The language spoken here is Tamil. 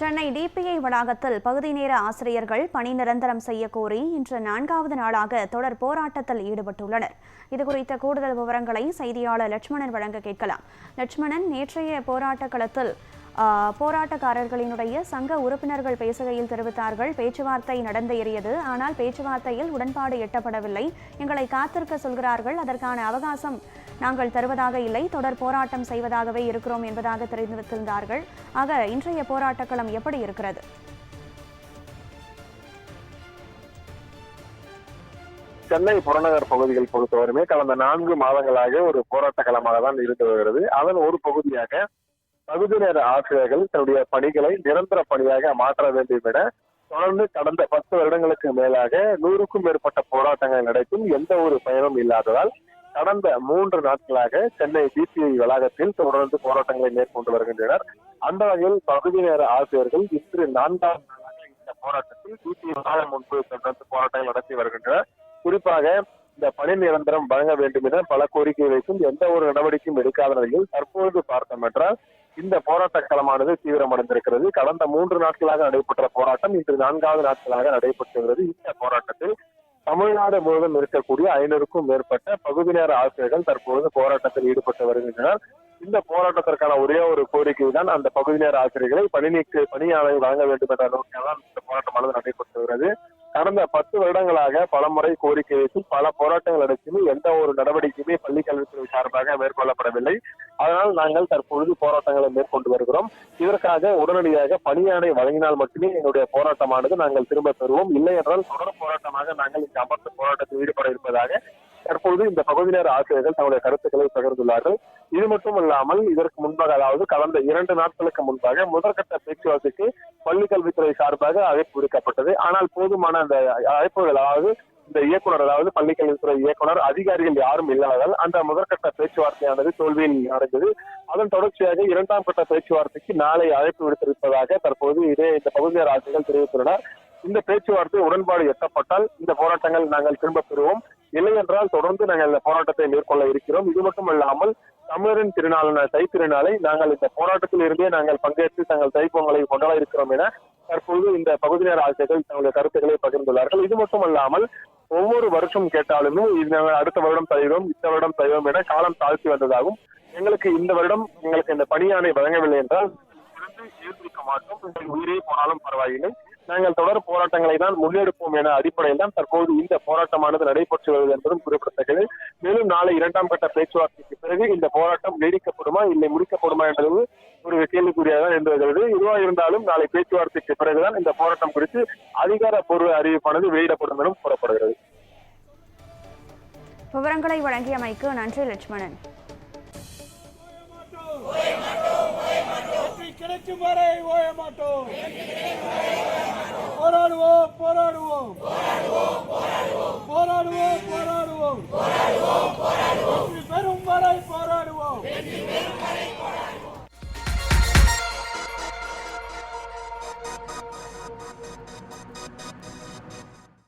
சென்னை டிபிஐ வளாகத்தில் பகுதி நேர ஆசிரியர்கள் பணி நிரந்தரம் செய்ய கோரி இன்று நான்காவது நாளாக தொடர் போராட்டத்தில் ஈடுபட்டுள்ளனர். இதுகுறித்த கூடுதல் விவரங்களை செய்தியாளர் லட்சுமணன் வழங்க கேட்கலாம். லட்சுமணன் நேற்றைய போராட்ட களத்தில் போராட்டக்காரர்களினுடைய சங்க உறுப்பினர்கள் பேசுகையில் தெரிவித்தார்கள். பேச்சுவார்த்தை நடந்தேறியது ஆனால் பேச்சுவார்த்தையில் உடன்பாடு எட்டப்படவில்லை. எங்களை காத்திருக்க சொல்கிறார்கள். அதற்கான அவகாசம் நாங்கள் தருவதாக இல்லை. தொடர் போராட்டம் செய்வதாகவே இருக்கிறோம் என்பதாக தெரிவித்திருந்தார்கள். ஆக இன்றைய போராட்டக்களம் எப்படி இருக்கிறது? சென்னை புறநகர் பகுதிகள் பொறுத்தவரையுமே கடந்த நான்கு மாதங்களாக ஒரு போராட்ட களமாக தான் இருந்து வருகிறது. அதன் ஒரு பகுதியாக பகுதி நேர ஆசிரியர்கள் தன்னுடைய பணிகளை நிரந்தர பணியாக மாற்ற வேண்டும் என தொடர்ந்து கடந்த பத்து வருடங்களுக்கு மேலாக நூறுக்கும் மேற்பட்ட போராட்டங்கள் நடக்கும். எந்த ஒரு பயனும் இல்லாததால் கடந்த மூன்று நாட்களாக சென்னை டிபிஐ வளாகத்தில் தொடர்ந்து போராட்டங்களை மேற்கொண்டு வருகின்றனர். அந்த வகையில் பகுதி நேர ஆசிரியர்கள் இன்று நான்காம் நாளாக இந்த போராட்டத்தில் டிபிஐ வளாகம் முன்பு தொடர்ந்து போராட்டங்கள் நடத்தி வருகின்றனர். குறிப்பாக இந்த பணி நிரந்தரம் வழங்க வேண்டும் என பல கோரிக்கை வைக்கும் எந்த ஒரு நடவடிக்கையும் எடுக்காத நிலையில் தற்பொழுது பார்த்தோம் என்றால் இந்த போராட்ட களமானது தீவிரமடைந்திருக்கிறது. கடந்த மூன்று நாட்களாக நடைபெற்ற போராட்டம் இன்று நான்காவது நாட்களாக நடைபெற்று வருகிறது இந்த போராட்டத்தில் தமிழ்நாடு முழுவதும் இருக்கக்கூடிய ஐநூறுக்கும் மேற்பட்ட பகுதி நேர ஆசிரியர்கள் தற்பொழுது போராட்டத்தில் ஈடுபட்டு வருகின்றனர். இந்த போராட்டத்திற்கான ஒரே ஒரு கோரிக்கை தான் அந்த பகுதி நேர ஆசிரியர்களை பணி நீக்கு வழங்க வேண்டும் என்ற நோக்கில் இந்த போராட்டமானது நடைபெற்று வருகிறது. கடந்த பத்து வருடங்களாக பல முறை கோரிக்கை வைத்து பல போராட்டங்கள் நடத்தியும் எந்த ஒரு நடவடிக்கையுமே பள்ளி கல்வித்துறை சார்பாக மேற்கொள்ளப்படவில்லை. அதனால் நாங்கள் தற்பொழுது போராட்டங்களை மேற்கொண்டு வருகிறோம். இதற்காக உடனடியாக பணியாணை வழங்கினால் மட்டுமே எங்களுடைய போராட்டமானது நாங்கள் திரும்ப பெறுவோம். இல்லை என்றால் தொடர் போராட்டமாக நாங்கள் இந்த அமர்ந்த போராட்டத்தில் ஈடுபட இருப்பதாக தற்பொழுது இந்த பகுதி நேர ஆசிரியர்கள் தங்களுடைய கருத்துக்களை பகிர்ந்துள்ளார்கள். இது மட்டும் இல்லாமல் இதற்கு முன்பாக அதாவது கடந்த இரண்டு நாட்களுக்கு முன்பாக முதற்கட்ட பேச்சுவார்த்தைக்கு பள்ளி கல்வித்துறை சார்பாக அழைப்பு விடுக்கப்பட்டது. ஆனால் போதுமான அந்த அழைப்புகள் அதாவது இந்த இயக்குனர் அதாவது பள்ளி கல்வித்துறை இயக்குனர் அதிகாரிகள் யாரும் இல்லாததால் அந்த முதற்கட்ட பேச்சுவார்த்தையானது தோல்வியில் அடைந்தது. அதன் தொடர்ச்சியாக இரண்டாம் கட்ட பேச்சுவார்த்தைக்கு நாளை அழைப்பு விடுத்திருப்பதாக தற்போது இதே இந்த பகுதியார் ஆட்சிகள் தெரிவித்துள்ளனர். இந்த பேச்சுவார்த்தை உடன்பாடு எட்டப்பட்டால் இந்த போராட்டங்கள் நாங்கள் திரும்ப பெறுவோம். இல்லை என்றால் தொடர்ந்து நாங்கள் இந்த போராட்டத்தை மேற்கொள்ள இருக்கிறோம். இது மட்டும் இல்லாமல் தமிழரின் திருநாளான தை திருநாளை நாங்கள் இந்த போராட்டத்தில் இருந்தே நாங்கள் பங்கேற்று தங்கள் தைப்பொங்கலை கொண்டாட இருக்கிறோம் என தற்பொழுது இந்த பகுதி நேர ஆசிரியர்கள் தங்களுடைய கருத்துக்களை பகிர்ந்துள்ளார்கள். இது மட்டுமல்லாமல் ஒவ்வொரு வருஷம் கேட்டாலுமே இது நாங்கள் அடுத்த வருடம் தருகிறோம் இந்த வருடம் தருவோம் என காலம் தாழ்த்தி வந்ததாகும் எங்களுக்கு இந்த வருடம் எங்களுக்கு இந்த பணியானை வழங்கவில்லை என்றால் ஏற்றிருக்க மாட்டோம். உயிரே போனாலும் பரவாயில்லை. நாங்கள் தொடர் போராட்டங்களை தான் முன்னெடுப்போம் என அடிப்படையில் தான் தற்போது இந்த போராட்டமானது நடைபெற்று வருவது என்பதும் குறிப்பிடத்தக்கது. மேலும் நாளை இரண்டாம் கட்ட பேச்சுவார்த்தைக்கு பிறகு இந்த போராட்டம் நீடிக்கப்படுமா இல்லை முடிக்கப்படுமா என்பது ஒரு கேள்விக்குறியாக இருந்து வருகிறது. எதுவாக இருந்தாலும் நாளை பேச்சுவார்த்தைக்கு பிறகுதான் இந்த போராட்டம் குறித்து அதிகாரப்பூர்வ அறிவிப்பானது வெளியிடப்படும் எனவும் கூறப்படுகிறது. விவரங்களை வழங்கியமைக்கு நன்றி லட்சுமணன். கிடைக்கும் வரை ஓய மாட்டோம் போராடுவோம் போராடுவோம். போராடுவோம் போராடுவோம். வெற்றி பெறும் வரை போராடுவோம்.